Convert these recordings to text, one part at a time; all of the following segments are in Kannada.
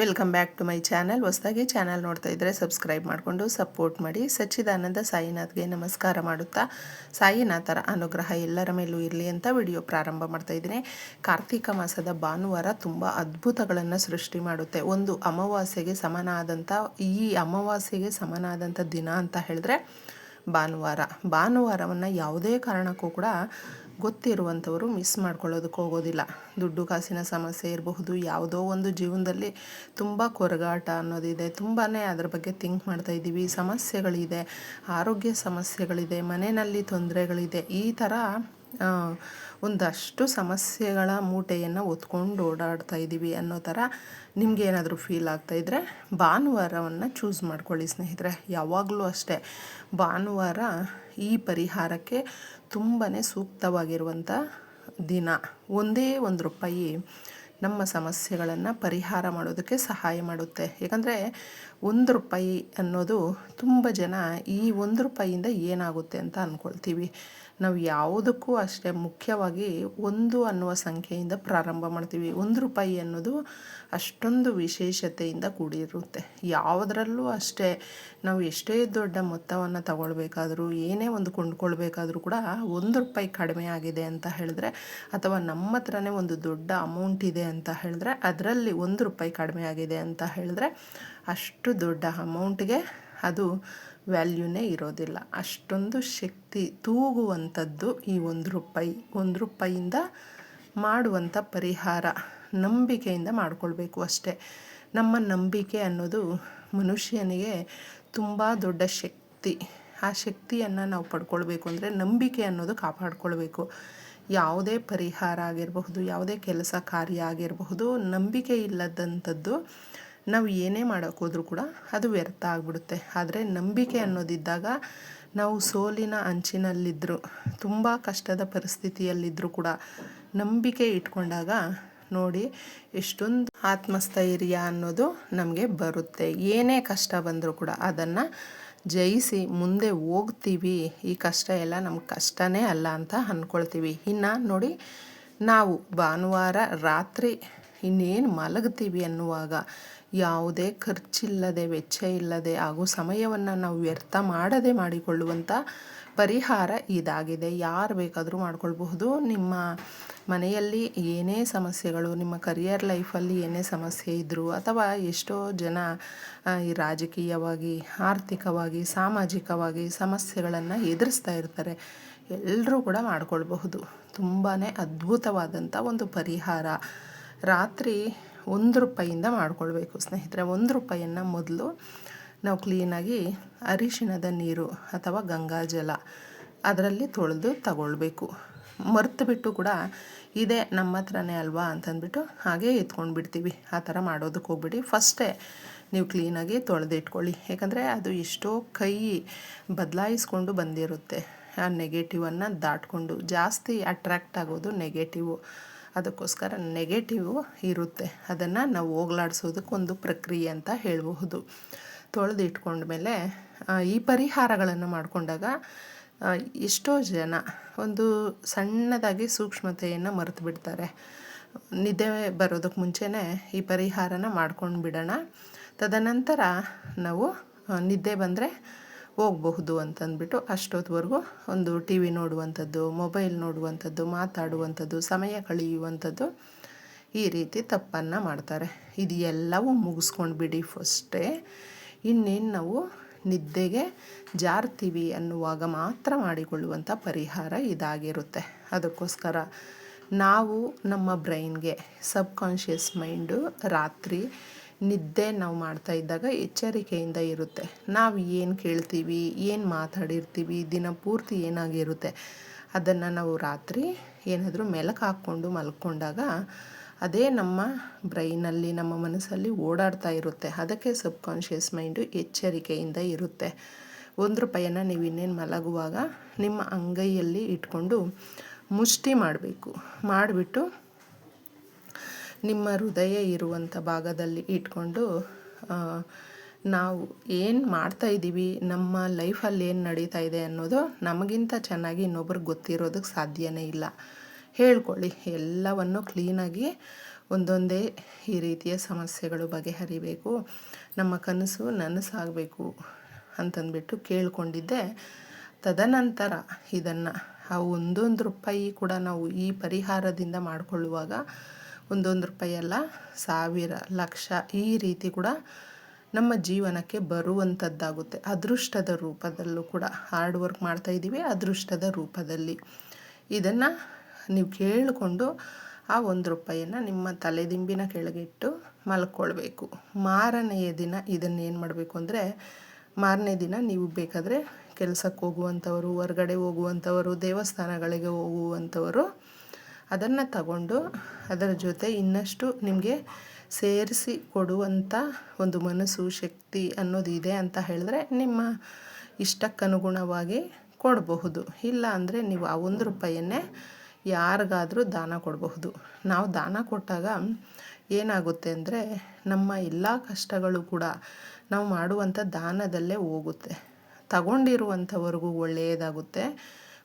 Welcome back to my channel ಹೊಸದಾಗಿ ಚಾನಲ್ ನೋಡ್ತಾ ಇದ್ದರೆ ಸಬ್ಸ್ಕ್ರೈಬ್ ಮಾಡಿಕೊಂಡು ಸಪೋರ್ಟ್ ಮಾಡಿ. ಸಚ್ಚಿದಾನಂದ ಸಾಯಿನಾಥ್ಗೆ ನಮಸ್ಕಾರ ಮಾಡುತ್ತಾ. ಸಾಯಿನಾಥರ ಅನುಗ್ರಹ ಎಲ್ಲರ ಮೇಲೂ ಇರಲಿ ಅಂತ ವಿಡಿಯೋ ಪ್ರಾರಂಭ ಮಾಡ್ತಾ ಇದ್ದೀನಿ. ಕಾರ್ತಿಕ ಮಾಸದ ಭಾನುವಾರ ತುಂಬ ಅದ್ಭುತಗಳನ್ನು ಸೃಷ್ಟಿ ಮಾಡುತ್ತೆ. ಒಂದು ಅಮಾವಾಸ್ಯೆಗೆ ಸಮನಾದಂಥ ಈ ಅಮಾವಾಸ್ಯೆಗೆ ಸಮನಾದಂಥ ದಿನ ಅಂತ ಹೇಳಿದ್ರೆ ಭಾನುವಾರ. ಭಾನುವಾರವನ್ನು ಯಾವುದೇ ಕಾರಣಕ್ಕೂ ಕೂಡ ಗೊತ್ತಿರುವಂಥವರು ಮಿಸ್ ಮಾಡ್ಕೊಳ್ಳೋದಕ್ಕೆ ಹೋಗೋದಿಲ್ಲ. ದುಡ್ಡು ಕಾಸಿನ ಸಮಸ್ಯೆ ಇರಬಹುದು, ಯಾವುದೋ ಒಂದು ಜೀವನದಲ್ಲಿ ತುಂಬ ಕೊರಗಾಟ ಅನ್ನೋದಿದೆ. ತುಂಬಾ ಅದ್ರ ಬಗ್ಗೆ ಥಿಂಕ್ ಮಾಡ್ತಾ ಇದ್ದೀವಿ. ಸಮಸ್ಯೆಗಳಿದೆ, ಆರೋಗ್ಯ ಸಮಸ್ಯೆಗಳಿದೆ, ಮನೆಯಲ್ಲಿ ತೊಂದರೆಗಳಿದೆ, ಈ ಥರ ಒಂದಷ್ಟು ಸಮಸ್ಯೆಗಳ ಮೂಟೆಯನ್ನು ಹೊತ್ಕೊಂಡು ಓಡಾಡ್ತಾ ಇದ್ದೀವಿ ಅನ್ನೋ ಥರ ನಿಮ್ಗೆ ಏನಾದರೂ ಫೀಲ್ ಆಗ್ತಾಯಿದ್ರೆ ಭಾನುವಾರವನ್ನು ಚೂಸ್ ಮಾಡ್ಕೊಳ್ಳಿ ಸ್ನೇಹಿತರೆ. ಯಾವಾಗಲೂ ಅಷ್ಟೇ. ಭಾನುವಾರ ಈ ಪರಿಹಾರಕ್ಕೆ ತುಂಬಾ ಸೂಕ್ತವಾಗಿರುವಂಥ ದಿನ. ಒಂದೇ ಒಂದು ರೂಪಾಯಿ ನಮ್ಮ ಸಮಸ್ಯೆಗಳನ್ನು ಪರಿಹಾರ ಮಾಡೋದಕ್ಕೆ ಸಹಾಯ ಮಾಡುತ್ತೆ. ಯಾಕಂದರೆ ಒಂದು ರೂಪಾಯಿ ಅನ್ನೋದು ತುಂಬ ಜನ ಈ ಒಂದು ರೂಪಾಯಿಯಿಂದ ಏನಾಗುತ್ತೆ ಅಂತ ಅಂದ್ಕೊಳ್ತೀವಿ ನಾವು ಯಾವುದಕ್ಕೂ ಅಷ್ಟೇ ಮುಖ್ಯವಾಗಿ ಒಂದು ಅನ್ನುವ ಸಂಖ್ಯೆಯಿಂದ ಪ್ರಾರಂಭ ಮಾಡ್ತೀವಿ. ಒಂದು ರೂಪಾಯಿ ಅನ್ನೋದು ಅಷ್ಟೊಂದು ವಿಶೇಷತೆಯಿಂದ ಕೂಡಿರುತ್ತೆ. ಯಾವುದರಲ್ಲೂ ಅಷ್ಟೇ ನಾವು ಎಷ್ಟೇ ದೊಡ್ಡ ಮೊತ್ತವನ್ನು ತಗೊಳ್ಬೇಕಾದ್ರೂ, ಏನೇ ಒಂದು ಕೊಂಡ್ಕೊಳ್ಬೇಕಾದ್ರೂ ಕೂಡ ಒಂದು ರೂಪಾಯಿ ಕಡಿಮೆ ಆಗಿದೆ ಅಂತ ಹೇಳಿದ್ರೆ ಅಥವಾ ನಮ್ಮ ಹತ್ರನೇ ಒಂದು ದೊಡ್ಡ ಅಮೌಂಟ್ ಇದೆ ಅಂತ ಹೇಳಿದ್ರೆ, ಅದರಲ್ಲಿ ಒಂದು ರೂಪಾಯಿ ಕಡಿಮೆ ಆಗಿದೆ ಅಂತ ಹೇಳಿದ್ರೆ ಅಷ್ಟು ದೊಡ್ಡ ಅಮೌಂಟ್ಗೆ ಅದು ವ್ಯಾಲ್ಯೂನೇ ಇರೋದಿಲ್ಲ. ಅಷ್ಟೊಂದು ಶಕ್ತಿ ತೂಗುವಂಥದ್ದು ಈ ಒಂದು ರೂಪಾಯಿ. ಒಂದು ರೂಪಾಯಿಯಿಂದ ಮಾಡುವಂಥ ಪರಿಹಾರ ನಂಬಿಕೆಯಿಂದ ಮಾಡಿಕೊಳ್ಬೇಕು ಅಷ್ಟೇ. ನಮ್ಮ ನಂಬಿಕೆ ಅನ್ನೋದು ಮನುಷ್ಯನಿಗೆ ತುಂಬ ದೊಡ್ಡ ಶಕ್ತಿ. ಆ ಶಕ್ತಿಯನ್ನು ನಾವು ಪಡ್ಕೊಳ್ಬೇಕು ಅಂದರೆ ನಂಬಿಕೆ ಅನ್ನೋದು ಕಾಪಾಡ್ಕೊಳ್ಬೇಕು. ಯಾವುದೇ ಪರಿಹಾರ ಆಗಿರಬಹುದು, ಯಾವುದೇ ಕೆಲಸ ಕಾರ್ಯ ಆಗಿರಬಹುದು, ನಂಬಿಕೆ ಇಲ್ಲದಂಥದ್ದು ನಾವು ಏನೇ ಮಾಡೋಕ್ಕೋದ್ರೂ ಕೂಡ ಅದು ವ್ಯರ್ಥ ಆಗಿಬಿಡುತ್ತೆ. ಆದರೆ ನಂಬಿಕೆ ಅನ್ನೋದಿದ್ದಾಗ ನಾವು ಸೋಲಿನ ಅಂಚಿನಲ್ಲಿದ್ದರೂ ತುಂಬ ಕಷ್ಟದ ಪರಿಸ್ಥಿತಿಯಲ್ಲಿದ್ದರೂ ಕೂಡ ನಂಬಿಕೆ ಇಟ್ಕೊಂಡಾಗ ನೋಡಿ ಎಷ್ಟೊಂದು ಆತ್ಮಸ್ಥೈರ್ಯ ಅನ್ನೋದು ನಮಗೆ ಬರುತ್ತೆ. ಏನೇ ಕಷ್ಟ ಬಂದರೂ ಕೂಡ ಅದನ್ನು ಜಯಿಸಿ ಮುಂದೆ ಹೋಗ್ತೀವಿ. ಈ ಕಷ್ಟ ಎಲ್ಲ ನಮ್ಗೆ ಕಷ್ಟನೇ ಅಲ್ಲ ಅಂತ ಅಂದ್ಕೊಳ್ತೀವಿ ಇನ್ನು ನೋಡಿ ನಾವು ಭಾನುವಾರ ರಾತ್ರಿ ಇನ್ನೇನು ಮಲಗ್ತೀವಿ ಅನ್ನುವಾಗ ಯಾವುದೇ ಖರ್ಚಿಲ್ಲದೆ ವೆಚ್ಚ ಇಲ್ಲದೆ ಹಾಗೂ ಸಮಯವನ್ನು ನಾವು ವ್ಯರ್ಥ ಮಾಡದೆ ಮಾಡಿಕೊಳ್ಳುವಂಥ ಪರಿಹಾರ ಇದಾಗಿದೆ. ಯಾರು ಬೇಕಾದರೂ ಮಾಡ್ಕೊಳ್ಬಹುದು. ನಿಮ್ಮ ಮನೆಯಲ್ಲಿ ಏನೇ ಸಮಸ್ಯೆಗಳು, ನಿಮ್ಮ ಕರಿಯರ್ ಲೈಫಲ್ಲಿ ಏನೇ ಸಮಸ್ಯೆ ಇದ್ದರೂ ಅಥವಾ ಎಷ್ಟೋ ಜನ ಈ ರಾಜಕೀಯವಾಗಿ, ಆರ್ಥಿಕವಾಗಿ, ಸಾಮಾಜಿಕವಾಗಿ ಸಮಸ್ಯೆಗಳನ್ನು ಎದುರಿಸ್ತಾ ಇರ್ತಾರೆ. ಎಲ್ಲರೂ ಕೂಡ ಮಾಡಿಕೊಳ್ಬಹುದು. ತುಂಬಾ ಅದ್ಭುತವಾದಂಥ ಒಂದು ಪರಿಹಾರ. ರಾತ್ರಿ ಒಂದು ರೂಪಾಯಿಯಿಂದ ಮಾಡಿಕೊಳ್ಬೇಕು. ಸ್ನೇಹಿತರೆ, ಒಂದು ರೂಪಾಯಿಯನ್ನು ಮೊದಲು ನಾವು ಕ್ಲೀನಾಗಿ ಅರಿಶಿಣದ ನೀರು ಅಥವಾ ಗಂಗಾಜಲ ಅದರಲ್ಲಿ ತೊಳೆದು ತಗೊಳ್ಬೇಕು. ಮರ್ತು ಬಿಟ್ಟು ಕೂಡ ಇದೆ ನಮ್ಮ ಹತ್ರನೇ ಅಲ್ವಾ ಅಂತಂದ್ಬಿಟ್ಟು ಹಾಗೇ ಎತ್ಕೊಂಡು ಬಿಡ್ತೀವಿ ಆ ಥರ ಮಾಡೋದಕ್ಕೆ ಹೋಗ್ಬಿಡಿ. ಫಸ್ಟೇ ನೀವು ಕ್ಲೀನಾಗಿ ತೊಳೆದಿಟ್ಕೊಳ್ಳಿ. ಯಾಕಂದರೆ ಅದು ಎಷ್ಟೋ ಕೈ ಬದಲಾಯಿಸ್ಕೊಂಡು ಬಂದಿರುತ್ತೆ. ಆ ನೆಗೆಟಿವನ್ನು ದಾಟ್ಕೊಂಡು ಜಾಸ್ತಿ ಅಟ್ರ್ಯಾಕ್ಟ್ ಆಗೋದು ನೆಗೆಟಿವು ಅದಕ್ಕೋಸ್ಕರ ನೆಗೆಟಿವ್ ಇರುತ್ತೆ. ಅದನ್ನು ನಾವು ಹೋಗ್ಲಾಡ್ಸೋದಕ್ಕೆ ಒಂದು ಪ್ರಕ್ರಿಯೆ ಅಂತ ಹೇಳಬಹುದು. ತೊಳೆದು ಇಟ್ಕೊಂಡ್ಮೇಲೆ ಈ ಪರಿಹಾರಗಳನ್ನು ಮಾಡಿಕೊಂಡಾಗ ಎಷ್ಟೋ ಜನ ಒಂದು ಸಣ್ಣದಾಗಿ ಸೂಕ್ಷ್ಮತೆಯನ್ನು ಮರೆತು ಬಿಡ್ತಾರೆ. ನಿದ್ದೆ ಬರೋದಕ್ಕೆ ಮುಂಚೆನೇ ಈ ಪರಿಹಾರನ ಮಾಡ್ಕೊಂಡು ಬಿಡೋಣ. ತದನಂತರ ನಾವು ನಿದ್ದೆ ಬಂದರೆ ಹೋಗಬಹುದು ಅಂತಂದ್ಬಿಟ್ಟು ಅಷ್ಟೊತ್ತವರೆಗೂ ಒಂದು ಟಿ ವಿ ನೋಡುವಂಥದ್ದು, ಮೊಬೈಲ್ ನೋಡುವಂಥದ್ದು, ಮಾತಾಡುವಂಥದ್ದು, ಸಮಯ ಕಳೆಯುವಂಥದ್ದು ಈ ರೀತಿ ತಪ್ಪನ್ನು ಮಾಡ್ತಾರೆ. ಇದು ಎಲ್ಲವೂ ಮುಗಿಸ್ಕೊಂಡು ಬಿಡಿ ಫಸ್ಟೇ. ಇನ್ನೇನು ನಾವು ನಿದ್ದೆಗೆ ಜಾರ್ತೀವಿ ಅನ್ನುವಾಗ ಮಾತ್ರ ಮಾಡಿಕೊಳ್ಳುವಂಥ ಪರಿಹಾರ ಇದಾಗಿರುತ್ತೆ. ಅದಕ್ಕೋಸ್ಕರ ನಾವು ನಮ್ಮ ಬ್ರೈನ್ಗೆ ಸಬ್ಕಾನ್ಷಿಯಸ್ ಮೈಂಡು ರಾತ್ರಿ ನಿದ್ದೆ ನಾವು ಮಾಡ್ತಾ ಇದ್ದಾಗ ಎಚ್ಚರಿಕೆಯಿಂದ ಇರುತ್ತೆ. ನಾವು ಏನು ಕೇಳ್ತೀವಿ, ಏನು ಮಾತಾಡಿರ್ತೀವಿ, ದಿನ ಪೂರ್ತಿ ಏನಾಗಿರುತ್ತೆ, ಅದನ್ನು ನಾವು ರಾತ್ರಿ ಏನಾದರೂ ಮೆಲಕು ಹಾಕ್ಕೊಂಡು ಮಲ್ಕೊಂಡಾಗ ಅದೇ ನಮ್ಮ ಬ್ರೈನಲ್ಲಿ, ನಮ್ಮ ಮನಸ್ಸಲ್ಲಿ ಓಡಾಡ್ತಾ ಇರುತ್ತೆ. ಅದಕ್ಕೆ ಸಬ್ ಕಾನ್ಷಿಯಸ್ ಮೈಂಡು ಎಚ್ಚರಿಕೆಯಿಂದ ಇರುತ್ತೆ. ಒಂದು ರೂಪಾಯಿಯನ್ನು ನೀವು ಇನ್ನೇನು ಮಲಗುವಾಗ ನಿಮ್ಮ ಅಂಗೈಯಲ್ಲಿ ಇಟ್ಕೊಂಡು ಮುಷ್ಟಿ ಮಾಡಬೇಕು. ಮಾಡಿಬಿಟ್ಟು ನಿಮ್ಮ ಹೃದಯ ಇರುವಂಥ ಭಾಗದಲ್ಲಿ ಇಟ್ಕೊಂಡು ನಾವು ಏನು ಮಾಡ್ತಾ ಇದ್ದೀವಿ, ನಮ್ಮ ಲೈಫಲ್ಲಿ ಏನು ನಡೀತಾ ಇದೆ ಅನ್ನೋದು ನಮಗಿಂತ ಚೆನ್ನಾಗಿ ಇನ್ನೊಬ್ರಿಗೆ ಗೊತ್ತಿರೋದಕ್ಕೆ ಸಾಧ್ಯನೇ ಇಲ್ಲ. ಹೇಳ್ಕೊಳ್ಳಿ, ಎಲ್ಲವನ್ನು ಕ್ಲೀನಾಗಿ ಒಂದೊಂದೇ ಈ ರೀತಿಯ ಸಮಸ್ಯೆಗಳು ಬಗೆಹರಿಬೇಕು, ನಮ್ಮ ಕನಸು ನನಸಾಗಬೇಕು ಅಂತಂದ್ಬಿಟ್ಟು ಕೇಳಿಕೊಂಡಿದ್ದೆ. ತದನಂತರ ಇದನ್ನು ಆ ಒಂದೊಂದು ರೂಪಾಯಿ ಕೂಡ ನಾವು ಈ ಪರಿಹಾರದಿಂದ ಮಾಡಿಕೊಳ್ಳುವಾಗ ಒಂದೊಂದು ರೂಪಾಯಿ ಅಲ್ಲ, ಸಾವಿರ, ಲಕ್ಷ ಈ ರೀತಿ ಕೂಡ ನಮ್ಮ ಜೀವನಕ್ಕೆ ಬರುವಂಥದ್ದಾಗುತ್ತೆ ಅದೃಷ್ಟದ ರೂಪದಲ್ಲೂ ಕೂಡ ಹಾರ್ಡ್ ವರ್ಕ್ ಮಾಡ್ತಾ ಇದ್ದೀವಿ, ಅದೃಷ್ಟದ ರೂಪದಲ್ಲಿ. ಇದನ್ನು ನೀವು ಕೇಳಿಕೊಂಡು ಆ ಒಂದು ರೂಪಾಯಿಯನ್ನು ನಿಮ್ಮ ತಲೆದಿಂಬಿನ ಕೆಳಗಿಟ್ಟು ಮಲ್ಕೊಳ್ಬೇಕು. ಮಾರನೆಯ ದಿನ ಇದನ್ನು ಏನು ಮಾಡಬೇಕು ಅಂದರೆ, ಮಾರನೇ ದಿನ ನೀವು ಬೇಕಾದರೆ ಕೆಲಸಕ್ಕೆ ಹೋಗುವಂಥವರು, ಹೊರ್ಗಡೆ ಹೋಗುವಂಥವರು, ದೇವಸ್ಥಾನಗಳಿಗೆ ಹೋಗುವಂಥವರು ಅದನ್ನು ತಗೊಂಡು ಅದರ ಜೊತೆ ಇನ್ನಷ್ಟು ನಿಮಗೆ ಸೇರಿಸಿ ಕೊಡುವಂಥ ಒಂದು ಮನಸ್ಸು, ಶಕ್ತಿ ಅನ್ನೋದು ಇದೆ ಅಂತ ಹೇಳಿದ್ರೆ ನಿಮ್ಮ ಇಷ್ಟಕ್ಕನುಗುಣವಾಗಿ ಕೊಡಬಹುದು. ಇಲ್ಲ ಅಂದರೆ ನೀವು ಆ ಒಂದು ರೂಪಾಯಿಯನ್ನೇ ಯಾರಿಗಾದರೂ ದಾನ ಕೊಡಬಹುದು. ನಾವು ದಾನ ಕೊಟ್ಟಾಗ ಏನಾಗುತ್ತೆ ಅಂದರೆ ನಮ್ಮ ಎಲ್ಲ ಕಷ್ಟಗಳು ಕೂಡ ನಾವು ಮಾಡುವಂಥ ದಾನದಲ್ಲೇ ಹೋಗುತ್ತೆ. ತಗೊಂಡಿರುವಂಥವರೆಗೂ ಒಳ್ಳೆಯದಾಗುತ್ತೆ.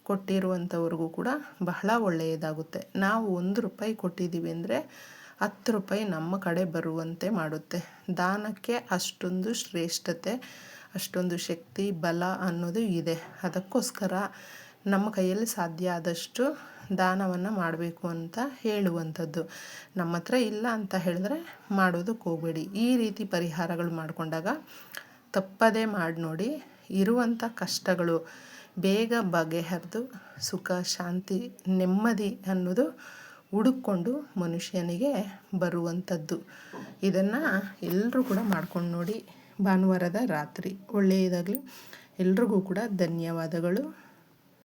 ಕೊಟ್ಟಿರುವಂಥವ್ರಿಗೂ ಕೂಡ ಬಹಳ ಒಳ್ಳೆಯದಾಗುತ್ತೆ. ನಾವು ಒಂದು ರೂಪಾಯಿ ಕೊಟ್ಟಿದ್ದೀವಿ ಅಂದರೆ ಹತ್ತು ರೂಪಾಯಿ ನಮ್ಮ ಕಡೆ ಬರುವಂತೆ ಮಾಡುತ್ತೆ. ದಾನಕ್ಕೆ ಅಷ್ಟೊಂದು ಶ್ರೇಷ್ಠತೆ, ಅಷ್ಟೊಂದು ಶಕ್ತಿ, ಬಲ ಅನ್ನೋದು ಇದೆ. ಅದಕ್ಕೋಸ್ಕರ ನಮ್ಮ ಕೈಯಲ್ಲಿ ಸಾಧ್ಯ ಆದಷ್ಟು ದಾನವನ್ನು ಮಾಡಬೇಕು ಅಂತ ಹೇಳುವಂಥದ್ದು. ನಮ್ಮ ಹತ್ರ ಇಲ್ಲ ಅಂತ ಹೇಳಿದ್ರೆ ಮಾಡೋದಕ್ಕೆ ಹೋಗಬೇಡಿ. ಈ ರೀತಿ ಪರಿಹಾರಗಳು ಮಾಡಿಕೊಂಡಾಗ ತಪ್ಪದೇ ಮಾಡಿ ನೋಡಿ ಇರುವಂಥ ಕಷ್ಟಗಳು ಬೇಗ ಬಗೆಹರಿದು ಸುಖ, ಶಾಂತಿ, ನೆಮ್ಮದಿ ಅನ್ನೋದು ಹುಡುಕೊಂಡು ಮನುಷ್ಯನಿಗೆ ಬರುವಂಥದ್ದು. ಇದನ್ನು ಎಲ್ಲರೂ ಕೂಡ ಮಾಡ್ಕೊಂಡು ನೋಡಿ ಭಾನುವಾರದ ರಾತ್ರಿ ಒಳ್ಳೆಯದಾಗಲಿ. ಎಲ್ರಿಗೂ ಕೂಡ ಧನ್ಯವಾದಗಳು.